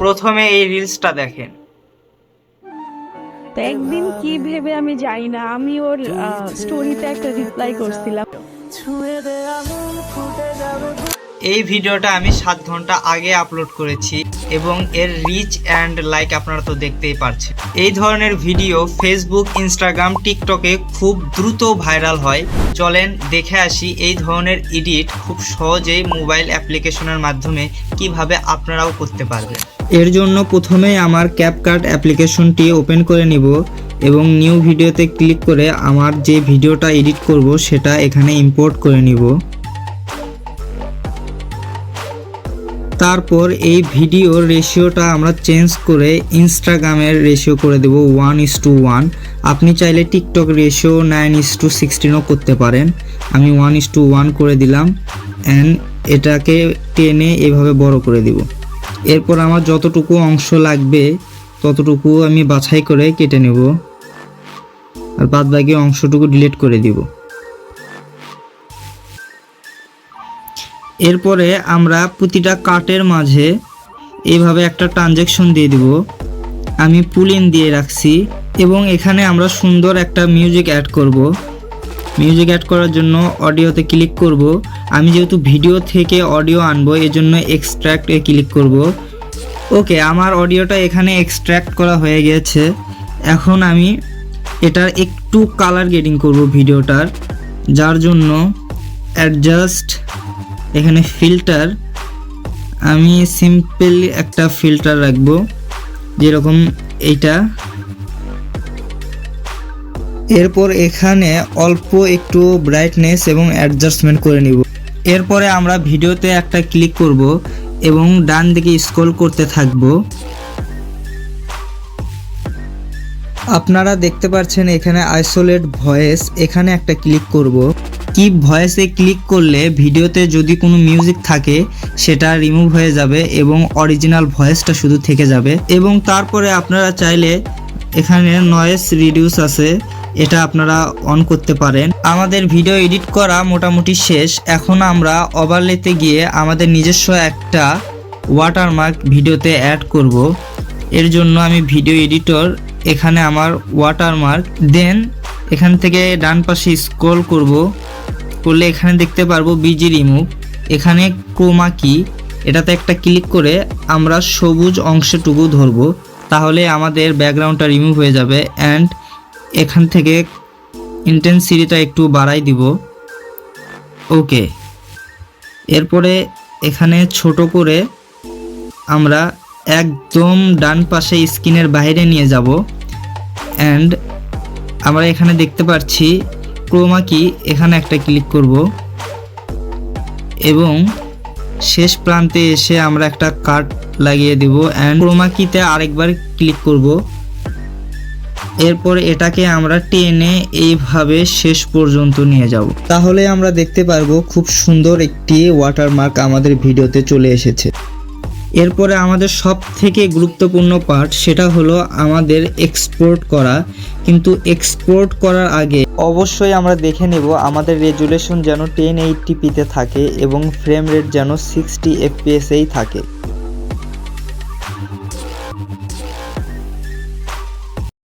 প্রথমে এই রিলসটা দেখেন। তো একদিন কি ভেবে আমি যাই না আমি ওর স্টোরিতে একটা রিপ্লাই করছিলাম। এই ভিডিওটা আমি সাত ঘণ্টা আগে আপলোড করেছি এবং এর রিচ অ্যান্ড লাইক আপনারা তো দেখতেই পারছেন। এই ধরনের ভিডিও ফেসবুক ইনস্টাগ্রাম টিকটকে খুব দ্রুত ভাইরাল হয়। চলেন দেখে আসি এই ধরনের এডিট খুব সহজেই মোবাইল অ্যাপ্লিকেশনের মাধ্যমে কীভাবে আপনারাও করতে পারবেন। এর জন্য প্রথমেই আমার ক্যাপকার্ট অ্যাপ্লিকেশনটি ওপেন করে নিব এবং নিউ ভিডিওতে ক্লিক করে আমার যে ভিডিওটা এডিট করব সেটা এখানে ইম্পোর্ট করে নিব। তারপর এই ভিডিওর রেশিওটা আমরা চেঞ্জ করে ইনস্টাগ্রামের রেশিও করে দেব ওয়ান ইস টু ওয়ান আপনি চাইলে TikTok ratio nine is to সিক্সটিনও করতে পারেন। আমি ওয়ান ইস টু ওয়ান করে দিলাম অ্যান্ড এটাকে টেনে এভাবে বড় করে দিব। এরপর আমার যতটুকু অংশ লাগবে ততটুকু আমি বাছাই করে কেটে নেব। আর বাদ বাকি অংশটুকু ডিলিট করে দিব। এরপরে আমরা প্রতিটা কাটের মাঝে এভাবে একটা ট্রানজ্যাকশন দিয়ে দিব। আমি পুলিন দিয়ে রাখছি এবং এখানে আমরা সুন্দর একটা মিউজিক অ্যাড করব। মিউজিক অ্যাড করার জন্য অডিওতে ক্লিক করব। আমি যেহেতু ভিডিও থেকে অডিও আনব এই জন্য এক্সট্র্যাক্ট ক্লিক করব। ওকে, আমার অডিওটা এখানে এক্সট্র্যাক্ট করা হয়ে গেছে। এখন আমি এটার একটু কালার গেটিং করব ভিডিওটার, যার জন্য অ্যাডজাস্ট এখানে ফিল্টার আমি সিম্পল একটা ফিল্টার রাখব, যেরকম এইটা। এরপর এখানে অল্প একটু ব্রাইটনেস এবং অ্যাডজাস্টমেন্ট করে নিব। এরপরে আমরা ভিডিওতে একটা ক্লিক করব এবং ডান দিকে স্ক্রল করতে থাকব। আপনারা দেখতে পাচ্ছেন এখানে আইসোলেট ভয়েস এখানে একটা ক্লিক করব। কি ভয়েসে ক্লিক করলে ভিডিওতে যদি কোনো মিউজিক থাকে, সেটা রিমুভ হয়ে যাবে এবং অরিজিনাল ভয়েসটা শুধু থেকে যাবে। এবং তারপরে আপনারা চাইলে এখানে নয়েস রিডিউস আছে, এটা আপনারা অন করতে পারেন। আমাদের ভিডিও এডিট করা মোটামুটি শেষ। এখন আমরা ওভারলেতে গিয়ে আমাদের নিজস্ব একটা ওয়াটারমার্ক ভিডিওতে অ্যাড করব। এর জন্য আমি ভিডিও এডিটর এখানে আমার ওয়াটারমার্ক দেন এখান থেকে ডান পাশে স্ক্রল করব। করলে এখানে দেখতে পারব বিজি রিমুভ এখানে ক্রোমা কি এটাতে একটা ক্লিক করে আমরা সবুজ অংশটুকু ধরবো। তাহলে আমাদের ব্যাকগ্রাউন্ডটা রিমুভ হয়ে যাবে অ্যান্ড এখান থেকে ইন্টেন্সিটিটা একটু বাড়াই দিব। ওকে এরপরে এখানে ছোট করে আমরা একদম ডান পাশে স্ক্রিনের বাইরে নিয়ে যাব। অ্যান্ড আমরা এখানে দেখতে পাচ্ছি ক্রোমা কি? এখানে একটা ক্লিক করব। এবং শেষ প্রান্তে এসে আমরা একটা কাট লাগিয়ে দেব। অ্যান্ড ক্রোমা কিতে আরেকবার ক্লিক করব। এরপর এটাকে আমরা টেনে এইভাবে শেষ পর্যন্ত নিয়ে যাব। তাহলে আমরা দেখতে পারব খুব সুন্দর একটি ওয়াটারমার্ক আমাদের ভিডিওতে চলে এসেছে। এরপরে আমাদের সব থেকে গুরুত্বপূর্ণ পার্ট সেটা হলো আমাদের এক্সপোর্ট করা। কিন্তু এক্সপোর্ট করার আগে অবশ্যই আমরা দেখে নেব আমাদের রেজুলেশন যেন টেন এইটটি পিতে থাকে এবং ফ্রেম রেট যেন সিক্সটি এফপিএসেই থাকে।